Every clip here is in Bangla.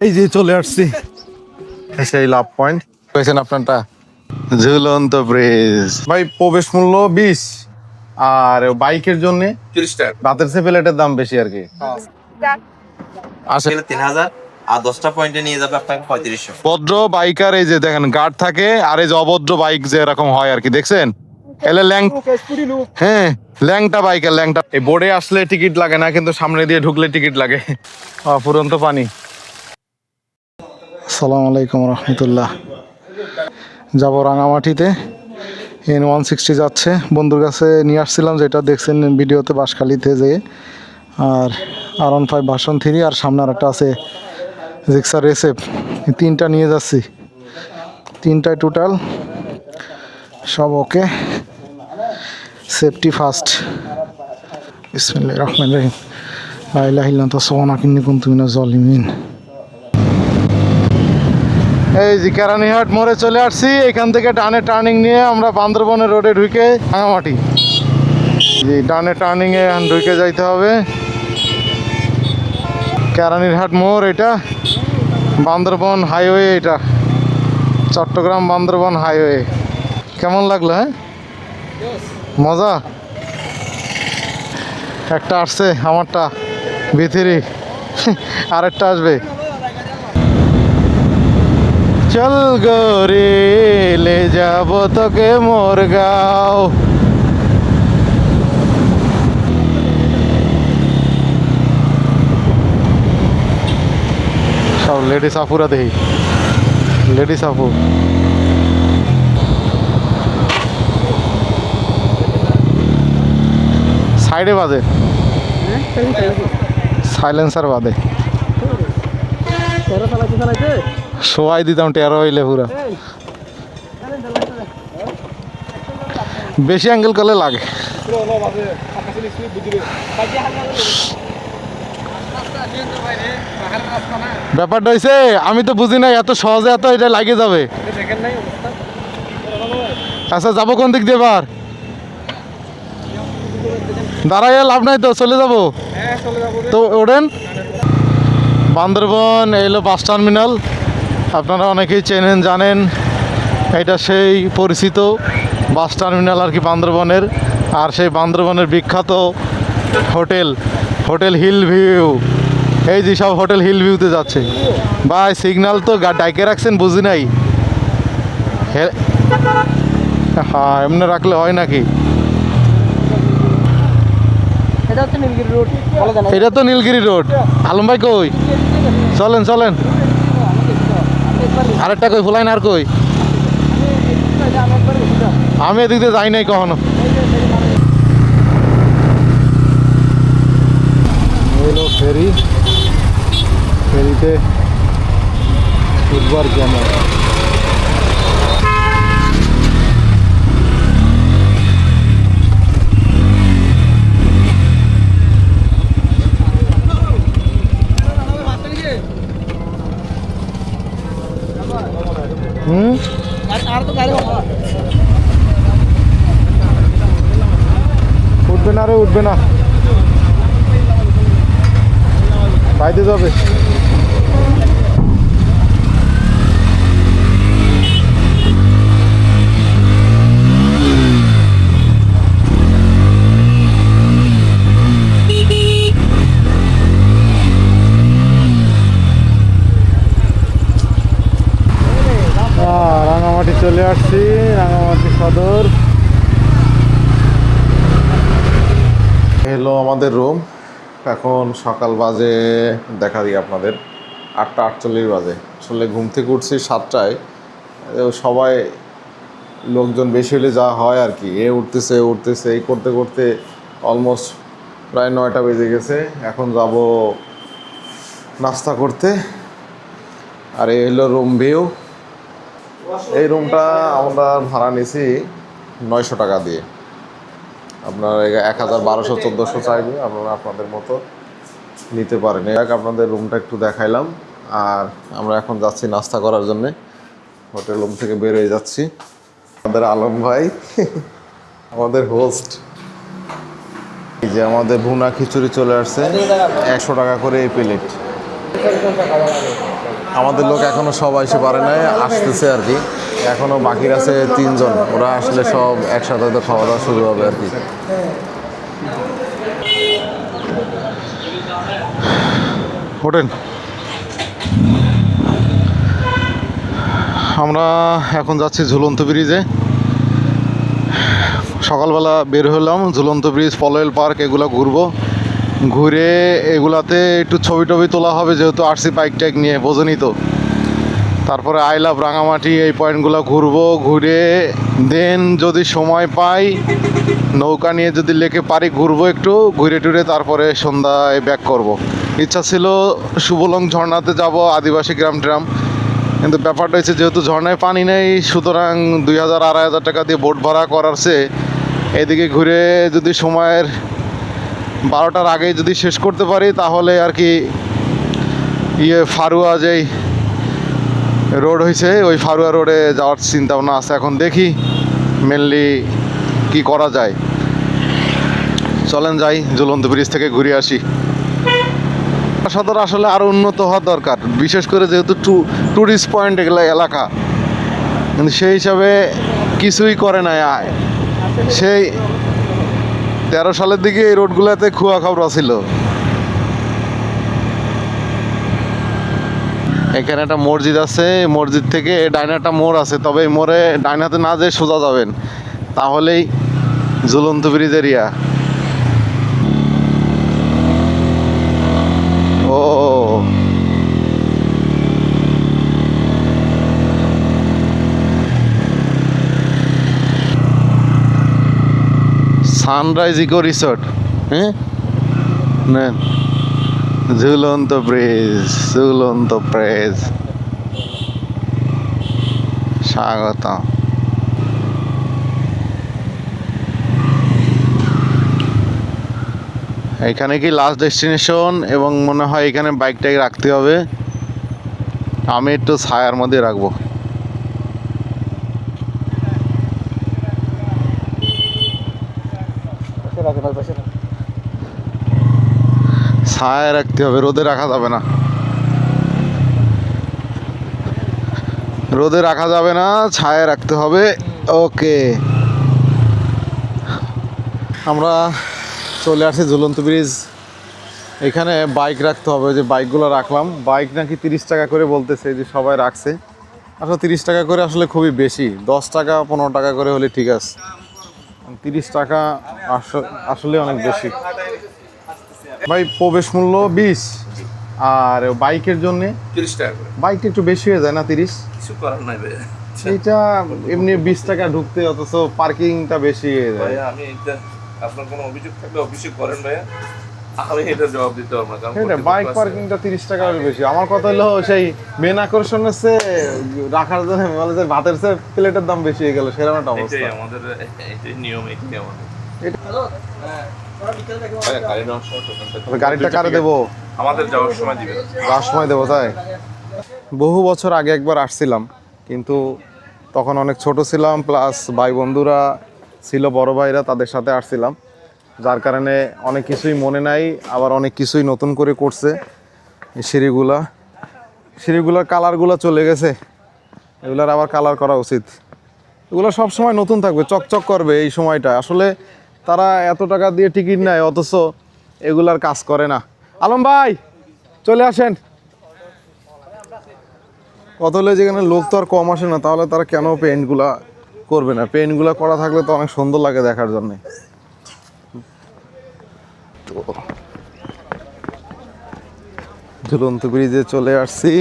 এই যে চলে আসছি। সেই লাভ পয়েন্ট। পেয়েছেন আপনারটা? ঝুলন্ত ব্রিজ ভাই প্রবেশ মূল্য বিশ। আর বাইকের জন্য তিরিশ টাকা। রাতের সে প্লেটের দাম বেশি আর কি। আসে গেলে তিন হাজার আর দশটা পয়েন্টে নিয়ে যাবে আপনাকে পঁয়ত্রিশশো। ভদ্র বাইকার এই যে দেখেন গার্ড থাকে আর এই যে অভদ্র বাইক যে এরকম হয় আর কি দেখছেন? এলে ল্যাং হ্যাঁ ল্যাংটা বাইকের ল্যাংটা এই বোর্ডে আসলে টিকিট লাগে না কিন্তু সামনে দিয়ে ঢুকলে টিকিট লাগে। আহ, ফুরন্ত পানি। সালাম আলাইকুম রহমতুল্লাহ। যাব রাঙামাটিতে। এন ওয়ান সিক্সটি যাচ্ছে। বন্ধুর কাছে নিয়ে আসছিলাম, যেটা দেখছেন ভিডিওতে বাঁশখালীতে যে, আর আর ওয়ান ফাইভ ভাষণ থ্রি আর সামনে আর একটা আছে জিক্সার রেসেপ তিনটা নিয়ে যাচ্ছি। তিনটায় টোটাল সব ওকে সেফটি ফার্স্ট বিসমিল্লাহ রহমান রহিম। লাইলাহিল্লাহ তো সোনা কিন্নি কুন তুমি না জলিমিন এই যে কেরানীহাট মোড়ে চলে আসছি। এখান থেকে ডানে টার্নিং নিয়ে আমরা বান্দরবনের রোডে ঢুকে রাঙামাটি জি ডানে টার্নিং এ ঢুকে যাইতে হবে। কেরানীরহাট মোড় এটা। বান্দরবন হাইওয়ে এটা। চট্টগ্রাম বান্দরবন হাইওয়ে কেমন লাগল হ্যাঁ? মজা? একটা আসছে আমারটা ভিতরি আরেকটা আসবে। চল গোরে লে যাব তোকে মোর গাও। সব লেডিস আপুরা দেখি। লেডিস আপু সাইডে বাজে। সাইলেন্সার বাদে। শোয়াই দিতাম টেরো হইলে পুরা। বেশি অ্যাঙ্গেল করলে লাগে। ব্যাপারটা হয়েছে আমি তো বুঝি না এত সহজে এত এটা লাগে যাবে। আচ্ছা যাব কোন দিক দিয়ে এবার? দাঁড়াইয়া লাভ নাই তো, চলে যাব? তো ওড়েন। বান্দরবন এলো বাস টার্মিনাল। আপনারা অনেকেই চেনেন জানেন এটা সেই পরিচিত বাস টার্মিনাল আর কি বান্দরবনের। আর সেই বান্দরবনের বিখ্যাত হোটেল হোটেল হিল ভিউ। এই যে সব হোটেল হিল ভিউতে যাচ্ছে। ভাই সিগন্যাল তো ডাইকে রাখছেন বুঝি নাই? হ্যাঁ এমনি রাখলে হয় নাকি? এটা তো নীলগিরি রোড। আলম ভাই কই? চলেন চলেন। আরেকটা কই ফুলাইন আর কই? আমি এদিকে যাই নাই কখনো। ফেরি। ফেরিতে উঠবার কেন হুম? উঠবে না রে উঠবে না। বাইতে যাবে আহ, রাঙামাটি চলে আসছি, রাঙামাটি সদর। এলো আমাদের রুম এখন সকাল বাজে, দেখা দিই আপনাদের। আটটা আটচল্লিশ বাজে। আসলে ঘুম থেকে উঠছি সাতটায়। সবাই, লোকজন বেশি হলে যা হয় আর কি। এ উঠতেছে উঠতেছে, এই করতে করতে অলমোস্ট প্রায় নয়টা বেজে গেছে। এখন যাব নাস্তা করতে। আর এ হলো রুম ভিউ এই রুমটা আমরা ভাড়া নিছি নয়শো টাকা দিয়ে। আপনার এক হাজার বারোশো, চোদ্দোশো চাইবে আপনারা আপনাদের মতো নিতে পারেন। এক আপনাদের রুমটা একটু দেখাইলাম। আর আমরা এখন যাচ্ছি নাস্তা করার জন্যে। হোটেল রুম থেকে বের হয়ে যাচ্ছি। আমাদের আলম ভাই, আমাদের হোস্ট এই যে আমাদের ভুনা খিচুড়ি চলে আসছে। একশো টাকা করে এই প্লেট আমাদের লোক এখনও সব এসে পারে নাই, আসতেছে আর কি। এখনও বাকি আছে তিনজন, ওরা আসলে সব একসাথে তো খাওয়া দাওয়া শুরু হবে আর কি। ওঠেন। আমরা এখন যাচ্ছি ঝুলন্ত ব্রিজে। সকালবেলা বের হলাম, ঝুলন্ত ব্রিজ পলয়েল পার্ক, এগুলো ঘুরবো। ঘুরে এগুলাতে একটু ছবি টবি তোলা হবে, যেহেতু আরসি বাইক টাইক নিয়ে বোঝেনি তো তারপরে আই লাভ রাঙামাটি, এই পয়েন্টগুলো ঘুরবো, ঘুরে দেন যদি সময় পাই, নৌকা নিয়ে যদি লেকে পারি ঘুরবো একটু, ঘুরে টুরে তারপরে সন্ধ্যায় ব্যাক করব। ইচ্ছা ছিল শুভলং ঝর্ণাতে যাব, আদিবাসী গ্রাম ট্রাম কিন্তু ব্যাপারটা হচ্ছে যেহেতু ঝর্ণায় পানি নেই, সুতরাং দুই হাজার, আড়াই হাজার টাকা দিয়ে বোট ভাড়া করার চেয়ে, এদিকে ঘুরে যদি সময়ের বারোটার আগেই যদি শেষ করতে পারি, তাহলে আর কি ইয়ে ফারুয়া যেই রোড হয়েছে ওই ফারুয়া রোডে যাওয়ার চিন্তা ভাবনা আছে। এখন দেখি মেনলি কি করা যায়। চলেন যাই, ঝুলন্ত ব্রিজ থেকে ঘুরে আসি। সদর আসলে আরও উন্নত হওয়া দরকার, বিশেষ করে যেহেতু টু ট্যুরিস্ট পয়েন্ট এগুলো এলাকা। কিন্তু সেই হিসাবে কিছুই করে নাই আয়। সেই তেরো সালের দিকে এই রোডগুলোতে খুয়া খাবরা ছিল এখানে একটা মসজিদ আছে মসজিদ থেকে ডাইনে একটা মোড় আছে, তবে এই মোড়ে ডাইনাতে না যেয়ে সোজা যাবেন। তাহলেই ঝুলন্ত ব্রিজ এরিয়া ও সানরাইজ ইকো রিসোর্ট হ্যাঁ? নেন। ঝুলন্ত ব্রিজ ঝুলন্ত ব্রিজ স্বাগত এখানে কি লাস্ট ডেস্টিনেশন এবং মনে হয় এখানে বাইকটাকে রাখতে হবে? আমি একটু ছায়ার মধ্যে রাখব পাশে রাখেন ওই পাশে রাখেন। ছায়ায় রাখতে হবে, রোদে রাখা যাবে না। রোদে রাখা যাবে না, ছায়ায় রাখতে হবে। ওকে আমরা চলে আসি ঝুলন্ত ব্রিজ। এখানে বাইক রাখতে হবে যে বাইকগুলো রাখলাম। বাইক নাকি তিরিশ টাকা করে বলতেছে যে সবাই রাখছে। আসলে তিরিশ টাকা করে আসলে খুবই বেশি। দশ টাকা, পনেরো টাকা করে হলে ঠিক আছে। তিরিশ টাকা আস- আসলে অনেক বেশি। ভাই প্রবেশ মূল্য বিশ। আর বাইকের জন্য তিরিশ টাকা করে। বাইক একটু বেশি হয়ে যায় না তিরিশ? কিছু করার নাই ভাইয়া এইটা এমনি বিশ টাকা ঢুকতে অথচ পার্কিংটা বেশি হয়ে যায়। আমি এটা আপনার কোনো অভিযোগ থাকলে অভিযোগ করেন ভাইয়া। আমি এটা জবাব দিতে পারব না কারণ বাইক আছে। পার্কিংটা তিরিশ টাকা হলে বেশি। আমার কথা হলো সেই মেন আকর্ষণ হচ্ছে রাখার জন্য বলে যে ভাতের চেয়ে প্লেটের দাম বেশি হয়ে গেল সেরকম একটা অবস্থা। আমাদের নিয়ম এটাই আমাদের। তাহলে গাড়িটা কারে দেবো? আমাদের যাওয়ার সময় দিবে। যাওয়ার সময় দেবো তাই? বহু বছর আগে একবার আসছিলাম কিন্তু তখন অনেক ছোট ছিলাম প্লাস ভাই বন্ধুরা ছিল বড় ভাইরা তাদের সাথে আসছিলাম। যার কারণে অনেক কিছুই মনে নাই আবার অনেক কিছুই নতুন করে করছে সিঁড়িগুলা। সিঁড়িগুলোর কালারগুলো চলে গেছে এগুলার আবার কালার করা উচিত। এগুলো সব সময় নতুন থাকবে চকচক করবে এই সময়টা। আসলে তারা এত টাকা দিয়ে টিকিট নেয়, অথচ এগুলার কাজ করে না। আলম ভাই, চলে আসেন। কত হলে যেখানে লোক তো আর কম আসে না, তাহলে তারা কেন পেন্টগুলা করবে না? পেন্টগুলা করা থাকলে তো অনেক সুন্দর লাগে দেখার জন্য। ঝুলন্ত ব্রিজে চলে আসছি।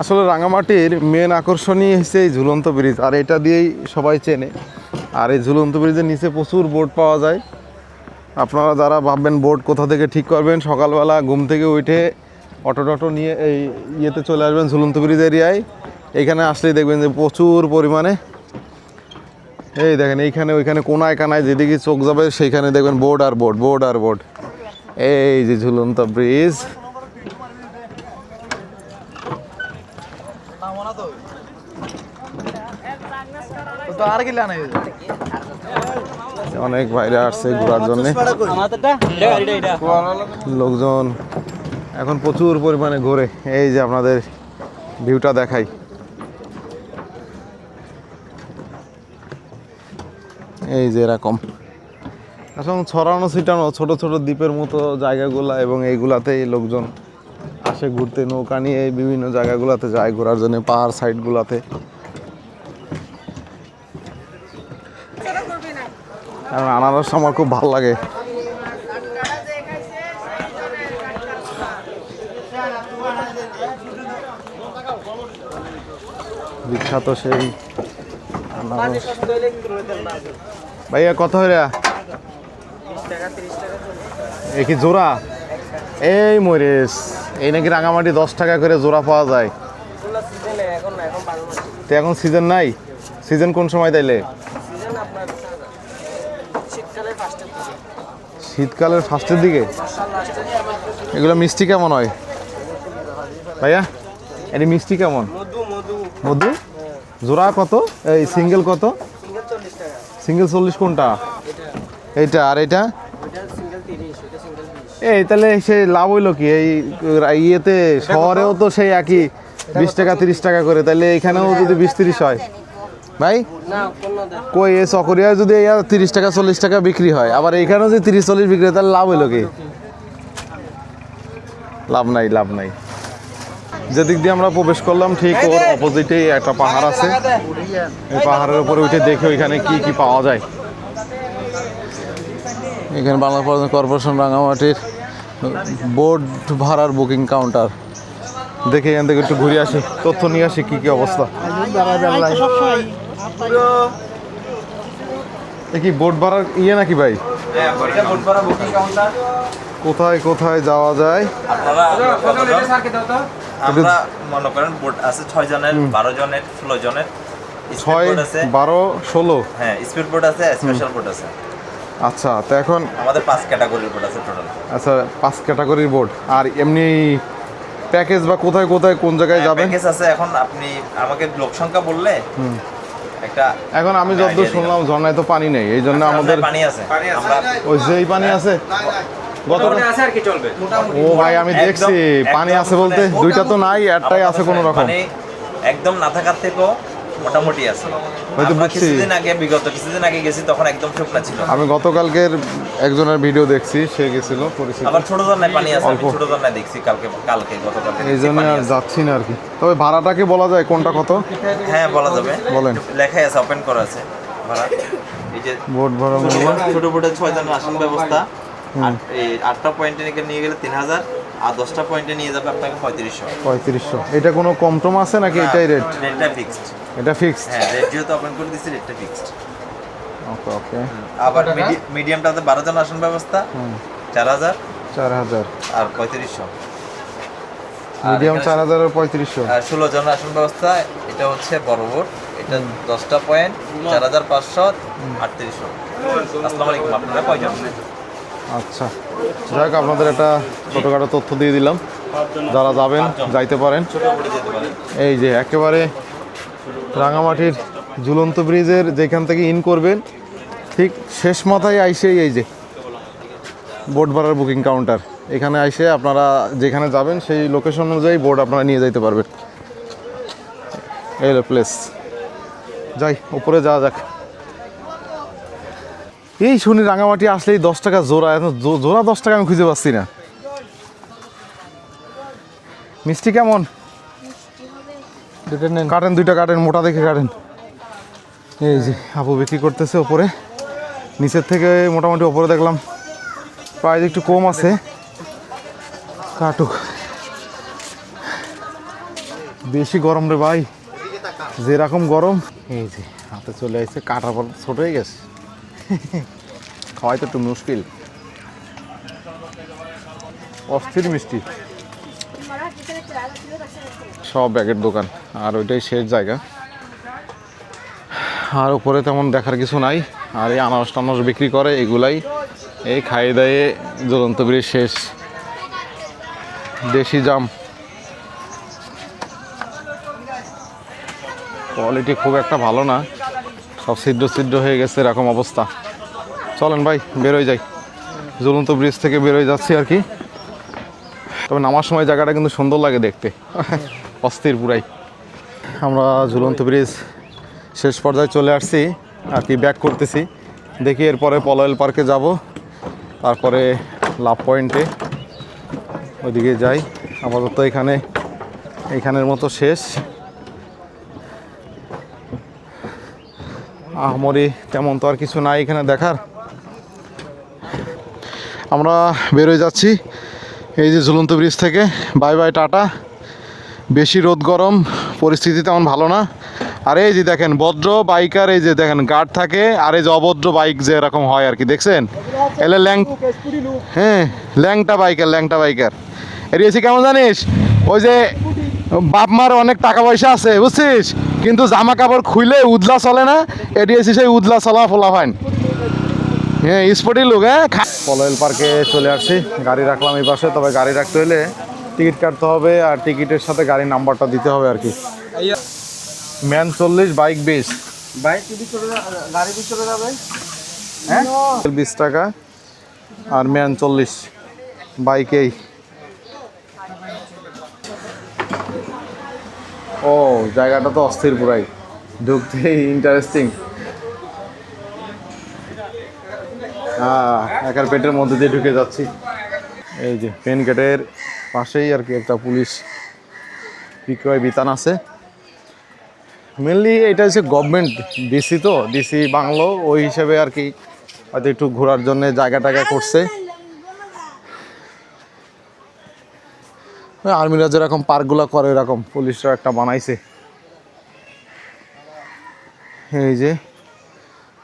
আসলে রাঙামাটির মেন আকর্ষণই হচ্ছে এই ঝুলন্ত ব্রিজ, আর এটা দিয়েই সবাই চেনে। আর এই ঝুলন্ত ব্রিজের নিচে প্রচুর বোট পাওয়া যায়। আপনারা যারা ভাববেন বোট কোথা থেকে ঠিক করবেন, সকালবেলা ঘুম থেকে উঠে অটো টটো নিয়ে এই ইয়েতে চলে আসবেন ঝুলন্ত ব্রিজ এরিয়ায়। এইখানে আসলেই দেখবেন যে প্রচুর পরিমাণে। এই দেখেন, এইখানে, ওইখানে কোনায় কানায় যেদিকে চোখ যাবে, সেইখানে দেখবেন বোর্ড আর বোর্ড বোর্ড আর বোর্ড এই যে ঝুলন্ত ব্রিজ। অনেক বাইরে আসছে ঘোরার জন্য। লোকজন এখন প্রচুর পরিমাণে ঘোরে। এই যে আপনাদের ভিউটা দেখাই। এই যে এরকম। এখন ছড়ানো ছিটানো ছোট ছোট দ্বীপের মতো জায়গাগুলা এবং এইগুলাতেই লোকজন আসে ঘুরতে। নৌকা নিয়ে বিভিন্ন জায়গাগুলোতে যায় ঘোরার জন্য, পাহাড় সাইডগুলোতে এবং আনারস আমার খুব ভালো লাগে। বিখ্যাত সেই ভাইয়া, কত হইরা? এ কি জোড়া? এই মরেস এই নাকি রাঙামাটি দশ টাকা করে জোড়া পাওয়া যায়। তো এখন সিজন নাই? সিজন কোন সময় তাইলে? শীতকালের ফার্স্টের দিকে? এগুলো মিষ্টি কেমন হয়? ভাইয়া, এটি মিষ্টি কেমন? মধু জোড়া কত? এই সিঙ্গেল কত? সিঙ্গেল চল্লিশ কোনটা? এইটা, আর এইটা? এই তাহলে সেই লাভ হইল কি? এই ইয়েতে, শহরেও তো সেই একই, বিশ টাকা, তিরিশ টাকা করে। তাহলে এখানেও যদি বিশ, তিরিশ হয়। ভাই? কই এ চকরিয়া যদি তিরিশ টাকা চল্লিশ টাকা বিক্রি হয় আবার এখানেও যদি তিরিশ চল্লিশ বিক্রি হয় তাহলে লাভ হইল কি? লাভ নাই লাভ নাই। যেদিক দিয়ে আমরা প্রবেশ করলাম ঠিক ওর অপোজিটেই একটা পাহাড় আছে। এই পাহাড়ের উপরে উঠে দেখে ওইখানে কি কি পাওয়া যায়। এখানে বাংলা পর্যটন কর্পোরেশন রাঙামাটির বোর্ড ভাড়ার বুকিং কাউন্টার। দেখে এখান থেকে একটু ঘুরে আসি তথ্য নিয়ে আসি কি কি অবস্থা। কি বোট ভাড়ার ইয়ে নাকি ভাই? হ্যাঁ বোট ভাড়া কোথায় কোথায় যাওয়া যায়? আমরা মনে করেন বোট আছে ছয় জনের বারো জনের ষোলো জনের। ছয় বারো ষোলো? হ্যাঁ স্পিড বোট আছে স্পেশাল বোট আছে। আচ্ছা তো এখন আমাদের পাঁচ ক্যাটাগরির বোট আছে টোটাল আচ্ছা পাঁচ ক্যাটাগরির বোর্ড আর এমনি প্যাকেজ বা কোথায় কোথায় কোন জায়গায় যাবেন? প্যাকেজ আছে এখন আপনি আমাকে লোক সংখ্যা বললে একটা এখন আমি যতদূর শুনলাম ঝর্ণায় তো পানি নেই এই জন্য আমাদের আমাদের পানি আছে। ওই যেই পানি আছে গত ও ভাই আমি দেখছি পানি আছে বলতে মানে- দুইটা তো নাই একটাই আছে কোনো রকম। একদম না থাকার থেকেও মোটামুটি আছে। হয়তো বুঝছি। কিছুদিন আগে বিগত কিছুদিন আগে গেছি তখন একদম শুকনা ছিল। আমি গতকালকের একজনের ভিডিও দেখছি সে গেছিল পরিচিত। আবার ছোট জন্নায় পানি আছে আমি। ছোট জন্নায় দেখছি কালকে কালকে গতকালকে এই জন্য আর যাচ্ছি না আর কি। তবে ভাড়াটাকে বলা যায়? কোনটা কত? হ্যাঁ বলা যাবে। বলেন। লেখাই আছে ওপেন করা আছে ভাড়া। এই যে বোট ভাড়া ছোট বোট- ছয় জনের আসন ব্যবস্থা। আর এই আটটা পয়েন্টে নিয়ে গেলে তিন হাজার। আর দশটা পয়েন্টে নিয়ে যাবে আপনাকে পঁয়ত্রিশশো। পঁয়ত্রিশশো। এটা কোনো কম আছে নাকি এটাই রেট রেটটা ফিক্সড এটা ফিক্সড হ্যাঁ রেট যেহেতু ওপেন করে দিচ্ছি রেটটা ফিক্সড ওকে ওকে আবার মিডিয়ামটাতে বারো জন আসন ব্যবস্থা চার হাজার। চার হাজার। আর পঁয়ত্রিশশো। মিডিয়াম চার হাজার আর পঁয়ত্রিশশো। আর ষোলো জন আসন ব্যবস্থা এটা হচ্ছে বড় বোট এটা দশটা পয়েন্ট চার হাজার পাঁচশো আটত্রিশশো। আসসালামু আলাইকুম আপনারা কয়জন? আচ্ছা। যাই হোক আপনাদের একটা ছোটোখাটো তথ্য দিয়ে দিলাম। যারা যাবেন, যাইতে পারেন। এই যে, একেবারে রাঙামাটির ঝুলন্ত ব্রিজের যেখান থেকে ইন করবেন, ঠিক শেষ মাথায় আইসেই এই যে বোট ভাড়ার বুকিং কাউন্টার এখানে আইসে আপনারা যেখানে যাবেন, সেই লোকেশন অনুযায়ী বোর্ড আপনারা নিয়ে যাইতে পারবেন। এই প্লেস যাই, উপরে যাওয়া যাক। এই শুনি রাঙামাটি আসলেই দশ টাকা জোড়া এখন জোড়া দশ টাকা আমি খুঁজে পাচ্ছি না। মিষ্টি কেমন? কাটেন দুইটা কাটেন মোটা দেখে কাটেন। এই যে আপু বিক্রি করতেছে ওপরে। নিচের থেকে মোটামুটি ওপরে দেখলাম। প্রাইস একটু কম আছে। কাটুক। বেশি গরম রে ভাই। যেরকম গরম। এই যে হাতে চলে আসছে কাটার পর ছোট হয়ে গেছে। খাওয়াই তো একটু মুশকিল। অস্থির মিষ্টি। সব ব্যাগের দোকান, আর ওইটাই শেষ জায়গা। আর উপরে তেমন দেখার কিছু নাই, আর এই আনারস টানারস বিক্রি করে, এগুলাই এই খাইয়ে দাইয়ে জ্বলন্ত ব্রিজ শেষ। দেশি জাম। কোয়ালিটি খুব একটা ভালো না, সব ছিদ্র ছিদ্র হয়ে গেছে এরকম অবস্থা। চলেন ভাই, বেরোয় যাই। জ্বলন্ত ব্রিজ থেকে বেরোয় যাচ্ছি আর কি। তবে নামার সময় জায়গাটা কিন্তু সুন্দর লাগে দেখতে। অস্থির পুরাই। আমরা ঝুলন্ত ব্রিজ শেষ পর্যায়ে চলে আসছি, আর কি ব্যাক করতেছি। দেখি এরপরে পলয়েল পার্কে যাব। তারপরে লাভ পয়েন্টে ওইদিকে যাই। আপাতত এখানে, এখানের মতো শেষ। আহমরি তেমন তো আর কিছু নাই এখানে দেখার। আমরা বেরোয় যাচ্ছি। এই যে ঝুলন্ত ব্রিজ থেকে। বাই বাই টাটা বেশি রোদ গরম, পরিস্থিতি তেমন ভালো না। আর এই যে দেখেন, ভদ্র বাইকার এই যে দেখেন গার্ড থাকে। আর এই যে অভদ্র বাইক যে এরকম হয় আর কি, দেখছেন? এলে ল্যাং হ্যাঁ ল্যাংটা বাইকার ল্যাংটা বাইকার এরিয়েছি কেমন জানিস? ওই যে বাপ মার অনেক টাকা পয়সা আছে, বুঝছিস? কিন্তু জামা কাপড় খুইলে উদলা চলে না এডিএসি সেই উদলা চলা ফোলা ফাইন হ্যাঁ স্পোর্টি লোক হ্যাঁ? পলয়েল পার্কে চলে আসছি। গাড়ি রাখলাম এই পাশে তবে গাড়ি রাখতে হলে টিকিট কাটতে হবে আর টিকিটের সাথে গাড়ির নাম্বারটা দিতে হবে আর কি। ম্যান চল্লিশ বাইক বিশ। বাইক যদি গাড়ি চলে যাবে? বিশ টাকা আর ম্যান চল্লিশ বাইকেই ও জায়গাটা তো অস্থির পুরাই। ঢুকতেই ইন্টারেস্টিং হ্যাঁ একার পেটের মধ্যে দিয়ে ঢুকে যাচ্ছি। এই যে, পেন গেটের পাশেই আর কি একটা পুলিশ বিক্রয় বিতান আছে। মেনলি এটা হচ্ছে গভর্নমেন্ট ডিসি তো ডিসি বাংলো, ওই হিসেবে আর কি হয়তো একটু ঘোরার জন্য জায়গা টায়গা করছে। আর্মিরা যেরকম পার্কগুলো করে, এরকম পুলিশরা একটা বানাইছে। এই যে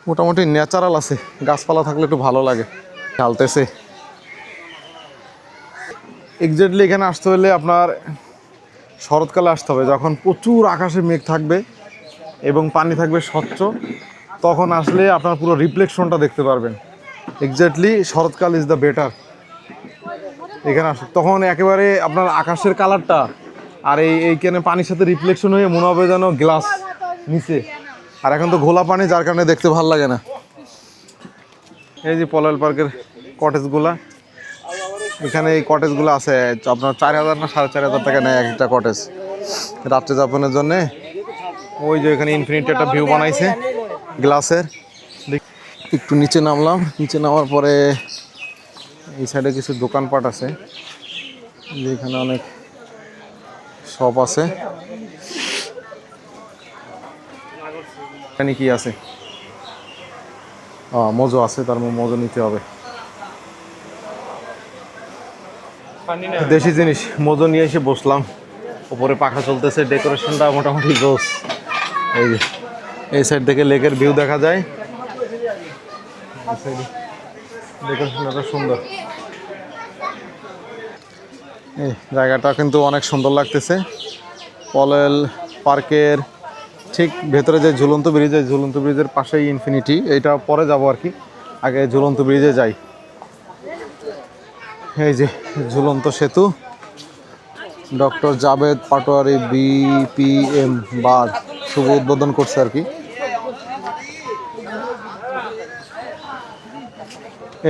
মোটামুটি ন্যাচারাল আছে। গাছপালা থাকলে একটু ভালো লাগে। ঢালতেছে। এক্স্যাক্টলি এখানে আসতে হলে আপনার শরৎকালে আসতে হবে। যখন প্রচুর আকাশে মেঘ থাকবে এবং পানি থাকবে স্বচ্ছ, তখন আসলে আপনার পুরো রিফ্লেকশনটা দেখতে পারবেন। এক্স্যাক্টলি শরৎকাল ইজ দ্য বেটার এখানে আস তখন একেবারে আপনার আকাশের কালারটা আর এই এইখানে পানির সাথে রিফ্লেকশন হয়ে মনে হবে যেন গ্লাস নিচে। আর এখন তো ঘোলা পানি, যার কারণে দেখতে ভালো লাগে না। এই যে পলাল পার্কের কটেজগুলা এখানে এই কটেজগুলো আছে, আপনার চার হাজার না সাড়ে চার হাজার টাকা নেয় এক একটা কটেজ রাত্রে যাপনের জন্যে, ওই যে এখানে ইনফিনিটি একটা ভিউ বানাইছে গ্লাসের একটু নিচে নামলাম, নিচে নামার পরে এই সাইডে কিছু দোকানপাট আছে, যেখানে অনেক শপ আছে। এখানে কি আছে? মজো আছে তার মধ্যে মজো নিতে হবে। দেশি জিনিস মজো নিয়ে এসে বসলাম। উপরে পাখা চলতেছে ডেকোরেশনটা মোটামুটি জোস। এই যে এই সাইড থেকে লেকের ভিউ দেখা যায়। ডেকোরেশনটা সুন্দর। এই জায়গাটা কিন্তু অনেক সুন্দর লাগতেছে। পলেল পার্কের ঠিক ভেতরে যে ঝুলন্ত ব্রিজ, এই ঝুলন্ত ব্রিজের পাশেই ইনফিনিটি এটা পরে যাব আর কি। আগে ঝুলন্ত ব্রিজে যাই। এই যে ঝুলন্ত সেতু, ডক্টর জাভেদ পাটোয়ারি বিপিএম বার শুভ উদ্বোধন করছে আর কি।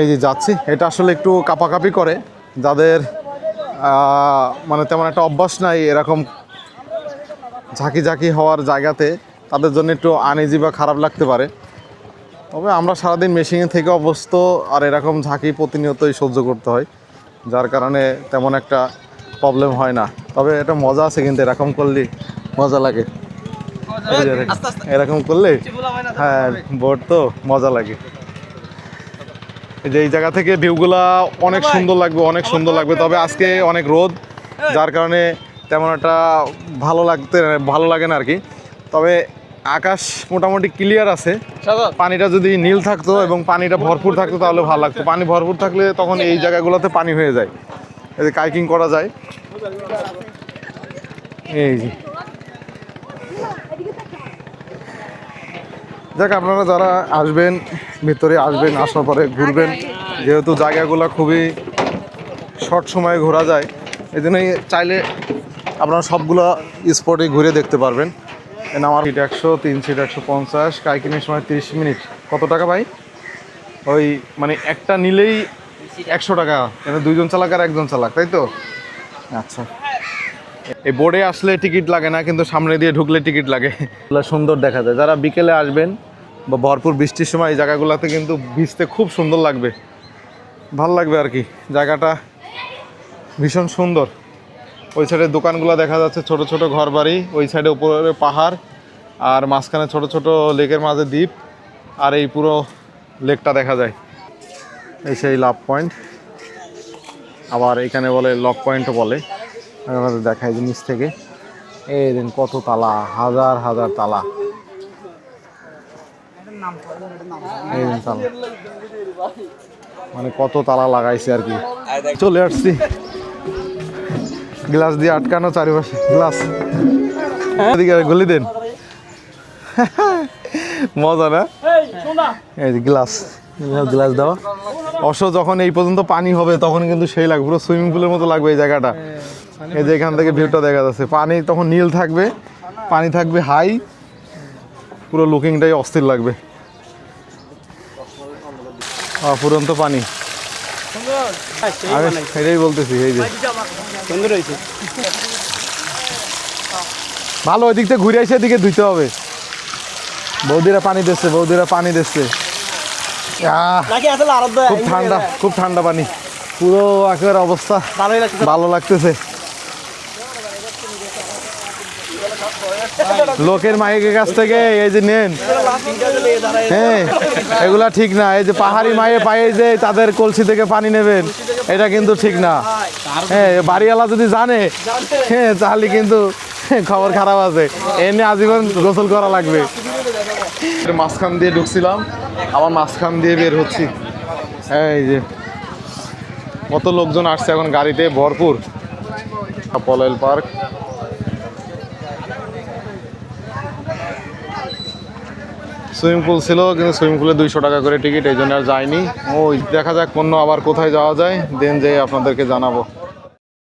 এই যে যাচ্ছি, এটা আসলে একটু কাপাকাপি করে। যাদের মানে তেমন একটা অভ্যাস নাই এরকম ঝাঁকি ঝাঁকি হওয়ার জায়গাতে তাদের জন্য একটু আনইজি বা খারাপ লাগতে পারে। তবে আমরা সারাদিন মেশিনে থেকে অভ্যস্ত আর এরকম ঝাঁকি প্রতিনিয়তই সহ্য করতে হয় যার কারণে তেমন একটা প্রবলেম হয় না। তবে এটা মজা আছে কিন্তু এরকম করলে মজা লাগে। এরকম- করলে হ্যাঁ বোর্ড তো মজা লাগে। এই যে এই জায়গা থেকে ভিউগুলা অনেক সুন্দর লাগবে অনেক সুন্দর লাগবে। তবে আজকে অনেক রোদ যার কারণে তেমন একটা ভালো লাগতে ভালো লাগে না আর কি। তবে আকাশ মোটামুটি ক্লিয়ার আছে। পানিটা যদি নীল থাকতো এবং পানিটা ভরপুর থাকতো তাহলে ভালো লাগতো। পানি ভরপুর থাকলে তখন এই জায়গাগুলোতে পানি হয়ে যায়। এই যে কাইকিং করা যায়। এই যে। যাক আপনারা যারা আসবেন ভিতরে আসবেন আসার পরে ঘুরবেন যেহেতু জায়গাগুলো খুবই শর্ট সময়ে ঘোরা যায় এই জন্যই চাইলে আপনারা সবগুলো স্পটে ঘুরে দেখতে পারবেন। আমার সিট একশো তিন সিট একশো পঞ্চাশ কাইকিনের সময় তিরিশ মিনিট। কত টাকা ভাই? ওই মানে একটা নিলেই একশো টাকা। মানে দুইজন চালাক আর একজন চালাক তাই তো? আচ্ছা। এই বোর্ডে আসলে টিকিট লাগে না কিন্তু সামনে দিয়ে ঢুকলে টিকিট লাগে। সুন্দর দেখা যায়। যারা বিকেলে আসবেন বা ভরপুর বৃষ্টির সময় এই জায়গাগুলোতে কিন্তু ভিজতে খুব সুন্দর লাগবে। ভালো লাগবে আর কি। জায়গাটা ভীষণ সুন্দর। ওই সাইডে দোকানগুলো দেখা যাচ্ছে, ছোট ছোট ঘর বাড়ি ওই সাইডে উপরে পাহাড় আর মাঝখানে ছোট ছোট লেকের মাঝে দ্বীপ আর এই পুরো লেকটা দেখা যায়। এই সেই লাভ পয়েন্ট। আবার এখানে বলে লক পয়েন্টও বলে। আমি আপনাদের দেখাই জিনিস থেকে। এই দিন কত তালা, হাজার হাজার তালা। এই দিন তালা। মানে কত তালা লাগাইছে আর কি। চলে আসছি। গ্লাস দিয়ে আটকানো চারিপাশে, গ্লাস। গলি দেন। মজা না? এই যে গ্লাস। গ্লাস দেওয়া অবশ্য যখন এই পর্যন্ত পানি হবে, তখন কিন্তু সেই লাগবে পুরো সুইমিং পুলের মতো লাগবে এই জায়গাটা। এই যে এখান থেকে ভিউটা দেখা যাচ্ছে। পানি তখন নীল থাকবে, পানি থাকবে হাই। পুরো লুকিংটাই অস্থির লাগবে। ফুরন্ত পানি। আমি সেটাই বলতেছি, এই যে। সুন্দর হয়েছে। ভালো ওই দিক থেকে ঘুরে এসে এদিকে ধুইতে হবে। বৌদিরা পানি দিচ্ছে বৌদিরা পানি দিচ্ছে। খুব ঠান্ডা খুব ঠান্ডা পানি। পুরো একেবারে অবস্থা ভালো লাগতেছে। লোকের মাইকের কাছ থেকে, এই যে নেন। হ্যাঁ এগুলা ঠিক না। এই যে পাহাড়ি মায়ে পায়ে যে তাদের কলসি থেকে পানি নেবেন, এটা কিন্তু ঠিক না। হ্যাঁ বাড়িওয়ালা যদি জানে হ্যাঁ তাহলে কিন্তু খবর খারাপ আছে। এনে আজীবন গোসল করা লাগবে। মাঝখান দিয়ে ঢুকছিলাম, আবার মাঝখান দিয়ে বের হচ্ছি। এই যে, কত লোকজন আসছে এখন গাড়িতে? ভরপুর। পলেল পার্ক। সুইমিং পুল ছিল, কিন্তু সুইমিং পুলে দুইশো টাকা করে টিকিট, এই জন্য আর যায়নি। ওই দেখা যাক পণ্য আবার কোথায় যাওয়া যায়, দেন যেয়ে আপনাদেরকে জানাব।